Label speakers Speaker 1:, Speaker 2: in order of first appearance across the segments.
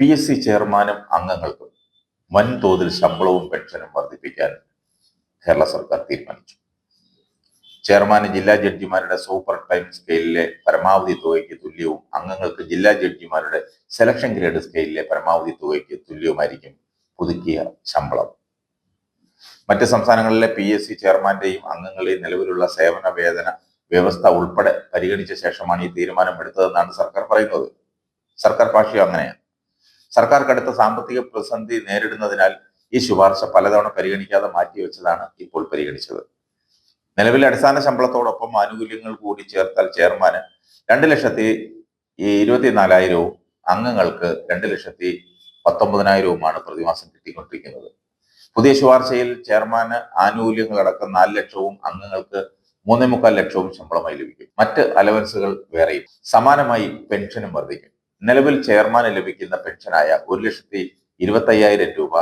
Speaker 1: P S C ചെയർമാനും അംഗങ്ങൾക്കും വൻതോതിൽ ശമ്പളവും പെൻഷനും വർദ്ധിപ്പിക്കാൻ കേരള സർക്കാർ തീരുമാനിച്ചു. ചെയർമാന് ജില്ലാ ജഡ്ജിമാരുടെ സൂപ്പർ ടൈം സ്കെയിലിലെ പരമാവധി തുകയ്ക്ക് തുല്യവും അംഗങ്ങൾക്ക് ജില്ലാ ജഡ്ജിമാരുടെ സെലക്ഷൻ ഗ്രേഡ് സ്കെയിലിലെ പരമാവധി തുകയ്ക്ക് തുല്യവുമായിരിക്കും പുതുക്കിയ ശമ്പളം. മറ്റ് സംസ്ഥാനങ്ങളിലെ പി എസ് സി ചെയർമാന്റെയും അംഗങ്ങളുടെയും നിലവിലുള്ള സേവന വേതന വ്യവസ്ഥ ഉൾപ്പെടെ പരിഗണിച്ച ശേഷമാണ് ഈ തീരുമാനം എടുത്തതെന്നാണ് സർക്കാർ പറയുന്നത്. സർക്കാർ ഭാഷ്യം അങ്ങനെയാണ്. സർക്കാർ കടുത്ത സാമ്പത്തിക പ്രതിസന്ധി നേരിടുന്നതിനാൽ ഈ ശുപാർശ പലതവണ പരിഗണിക്കാതെ മാറ്റിവെച്ചതാണ് ഇപ്പോൾ പരിഗണിച്ചത്. നിലവിലെ അടിസ്ഥാന ശമ്പളത്തോടൊപ്പം ആനുകൂല്യങ്ങൾ കൂടി ചേർത്താൽ ചെയർമാന് രണ്ട് ലക്ഷത്തി ഇരുപത്തിനാലായിരവും അംഗങ്ങൾക്ക് രണ്ട് ലക്ഷത്തി പത്തൊമ്പതിനായിരവുമാണ് പ്രതിമാസം കിട്ടിക്കൊണ്ടിരിക്കുന്നത്. പുതിയ ശുപാർശയിൽ ചെയർമാന് ആനുകൂല്യങ്ങളടക്കം നാല് ലക്ഷവും അംഗങ്ങൾക്ക് മൂന്നേ മുക്കാൽ ലക്ഷവും ശമ്പളമായി ലഭിക്കും. മറ്റ് അലവൻസുകൾ വേറെയും. സമാനമായി പെൻഷനും വർദ്ധിക്കും. നിലവിൽ ചെയർമാന് ലഭിക്കുന്ന പെൻഷനായ ഒരു ലക്ഷത്തി ഇരുപത്തയ്യായിരം രൂപ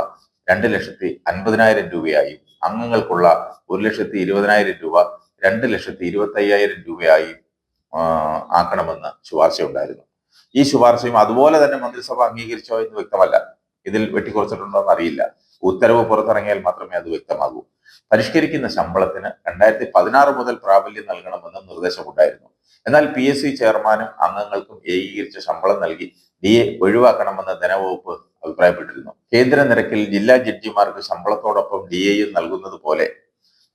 Speaker 1: രണ്ട് ലക്ഷത്തി അൻപതിനായിരം രൂപയായും. അംഗങ്ങൾക്കുള്ള ഒരു ലക്ഷത്തി ഇരുപതിനായിരം രൂപ രണ്ട് ലക്ഷത്തി ഇരുപത്തയ്യായിരം രൂപയായി ആക്കണമെന്ന് ശുപാർശ ഉണ്ടായിരുന്നു. ഈ ശുപാർശയും അതുപോലെ തന്നെ മന്ത്രിസഭ അംഗീകരിച്ചോ എന്ന് വ്യക്തമല്ല. ഇതിൽ വെട്ടിക്കുറച്ചിട്ടുണ്ടോ എന്ന് അറിയില്ല ഉത്തരവ് പുറത്തിറങ്ങിയാൽ മാത്രമേ അത് വ്യക്തമാകൂ. പരിഷ്കരിക്കുന്ന ശമ്പളത്തിന് രണ്ടായിരത്തി പതിനാറ് മുതൽ പ്രാബല്യം നൽകണമെന്ന് നിർദ്ദേശമുണ്ടായിരുന്നു. എന്നാൽ പി എസ് സി ചെയർമാനും അംഗങ്ങൾക്കും ഏകീകരിച്ച ശമ്പളം നൽകി ഡി എ ഒഴിവാക്കണമെന്ന് ധനവകുപ്പ് അഭിപ്രായപ്പെട്ടിരുന്നു. കേന്ദ്ര നിരക്കിൽ ജില്ലാ ജഡ്ജിമാർക്ക് ശമ്പളത്തോടൊപ്പം ഡി എയും നൽകുന്നത് പോലെ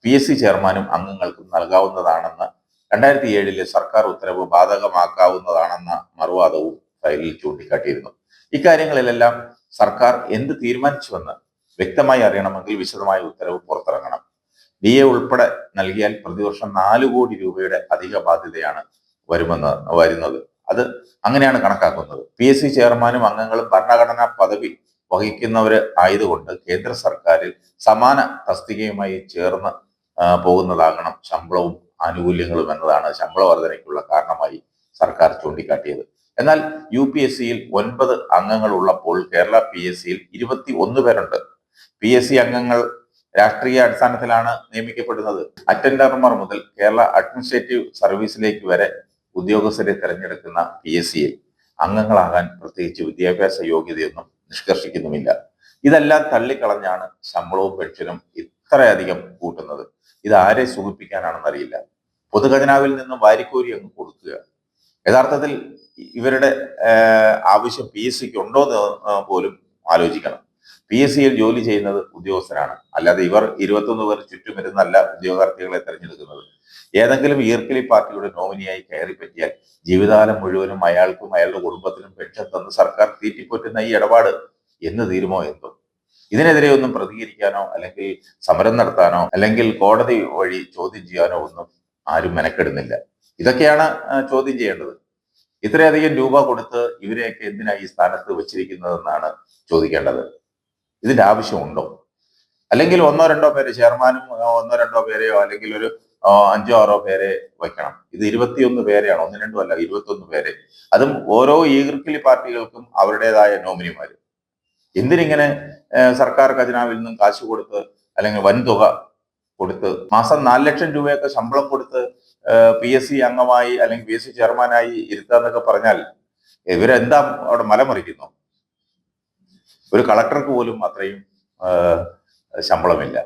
Speaker 1: പി എസ് സി ചെയർമാനും അംഗങ്ങൾക്കും നൽകാവുന്നതാണെന്ന് രണ്ടായിരത്തി ഏഴിലെ സർക്കാർ ഉത്തരവ് ബാധകമാക്കാവുന്നതാണെന്ന മറുവാദവും ഫയലിൽ ചൂണ്ടിക്കാട്ടിയിരുന്നു. ഇക്കാര്യങ്ങളിലെല്ലാം സർക്കാർ എന്ത് തീരുമാനിച്ചുവെന്ന് വ്യക്തമായി അറിയണമെങ്കിൽ വിശദമായ ഉത്തരവ് പുറത്തിറങ്ങണം. ഡി എ ഉൾപ്പെടെ നൽകിയാൽ പ്രതിവർഷം നാല് കോടി രൂപയുടെ അധിക ബാധ്യതയാണ് വരുമെന്ന് വരുന്നത്. അത് അങ്ങനെയാണ് കണക്കാക്കുന്നത്. പി എസ് സി ചെയർമാനും അംഗങ്ങളും ഭരണഘടനാ പദവി വഹിക്കുന്നവര് ആയതുകൊണ്ട് കേന്ദ്ര സർക്കാരിൽ സമാന തസ്തികയുമായി ചേർന്ന് പോകുന്നതാകണം ശമ്പളവും ആനുകൂല്യങ്ങളും എന്നതാണ് ശമ്പള വർധനയ്ക്കുള്ള കാരണമായി സർക്കാർ ചൂണ്ടിക്കാട്ടിയത്. എന്നാൽ യു പി എസ് സിയിൽ ഒൻപത് അംഗങ്ങൾ ഉള്ളപ്പോൾ കേരള പി എസ് സിയിൽ ഇരുപത്തി ഒന്ന് പേരുണ്ട്. പി എസ് സി അംഗങ്ങൾ രാഷ്ട്രീയ അടിസ്ഥാനത്തിലാണ് നിയമിക്കപ്പെടുന്നത്. അറ്റൻഡർമാർ മുതൽ കേരള അഡ്മിനിസ്ട്രേറ്റീവ് സർവീസിലേക്ക് വരെ ഉദ്യോഗസ്ഥരെ തിരഞ്ഞെടുക്കുന്ന പി എസ് സിയിൽ അംഗങ്ങളാകാൻ പ്രത്യേകിച്ച് വിദ്യാഭ്യാസ യോഗ്യതയൊന്നും നിഷ്കർഷിക്കുന്നുമില്ല. ഇതെല്ലാം തള്ളിക്കളഞ്ഞാണ് ശമ്പളവും പെൻഷനും ഇത്രയധികം കൂട്ടുന്നത്. ഇത് ആരെ സുഖിപ്പിക്കാനാണെന്നറിയില്ല പൊതുഖജനാവിൽ നിന്നും വാരിക്കോരി അങ്ങ് കൊടുക്കുക. യഥാർത്ഥത്തിൽ ഇവരുടെ ആവശ്യം പി എസ് സിക്ക് ഉണ്ടോ എന്ന് പോലും ആലോചിക്കണം. പി എസ് സിയിൽ ജോലി ചെയ്യുന്നത് ഉദ്യോഗസ്ഥരാണ്. അല്ലാതെ ഇവർ ഇരുപത്തൊന്ന് പേർ ചുറ്റും വരുന്നല്ല ഉദ്യോഗാർത്ഥികളെ തെരഞ്ഞെടുക്കുന്നത്. ഏതെങ്കിലും ഈർക്കിലി പാർട്ടിയുടെ നോമിനിയായി കയറി പറ്റിയാൽ ജീവിതകാലം മുഴുവനും അയാൾക്കും അയാളുടെ കുടുംബത്തിനും പെൻഷൻ തന്ന് സർക്കാർ തീറ്റിപ്പോറ്റുന്ന ഈ ഇടപാട് എന്ന് തീരുമോ എന്തോ? ഇതിനെതിരെ ഒന്നും പ്രതികരിക്കാനോ അല്ലെങ്കിൽ സമരം നടത്താനോ അല്ലെങ്കിൽ കോടതി വഴി ചോദ്യം ചെയ്യാനോ ഒന്നും ആരും മെനക്കെടുന്നില്ല. ഇതൊക്കെയാണ് ചോദ്യം ചെയ്യേണ്ടത്. ഇത്രയധികം രൂപ കൊടുത്ത് ഇവരെയൊക്കെ എന്തിനാ ഈ സ്ഥാനത്ത് വെച്ചിരിക്കുന്നതെന്നാണ് ചോദിക്കേണ്ടത്. ഇതിന്റെ ആവശ്യമുണ്ടോ? അല്ലെങ്കിൽ ഒന്നോ രണ്ടോ പേരെ ചെയർമാനും ഒന്നോ രണ്ടോ പേരെയോ അല്ലെങ്കിൽ ഒരു അഞ്ചോ ആറോ പേരെ വയ്ക്കണം. ഇത് ഇരുപത്തിയൊന്ന് പേരെയാണ് ഒന്ന് രണ്ടും അല്ല ഇരുപത്തിയൊന്ന് പേരെ. അതും ഓരോ ഈർക്കിലി പാർട്ടികൾക്കും അവരുടേതായ നോമിനിമാര്. എന്തിനിങ്ങനെ സർക്കാർ ഖജനാവിൽ നിന്നും കാശ് കൊടുത്ത് അല്ലെങ്കിൽ വൻതുക കൊടുത്ത് മാസം നാല് ലക്ഷം രൂപയൊക്കെ ശമ്പളം കൊടുത്ത് പി എസ് സി അംഗമായി അല്ലെങ്കിൽ പി എസ് സി ചെയർമാനായി ഇരുത്തുക എന്നൊക്കെ പറഞ്ഞാൽ ഇവരെന്താ അവിടെ മലമറിക്കുന്നു? ഒരു കളക്ടർക്ക് പോലും അത്രയും ശമ്പളമില്ല.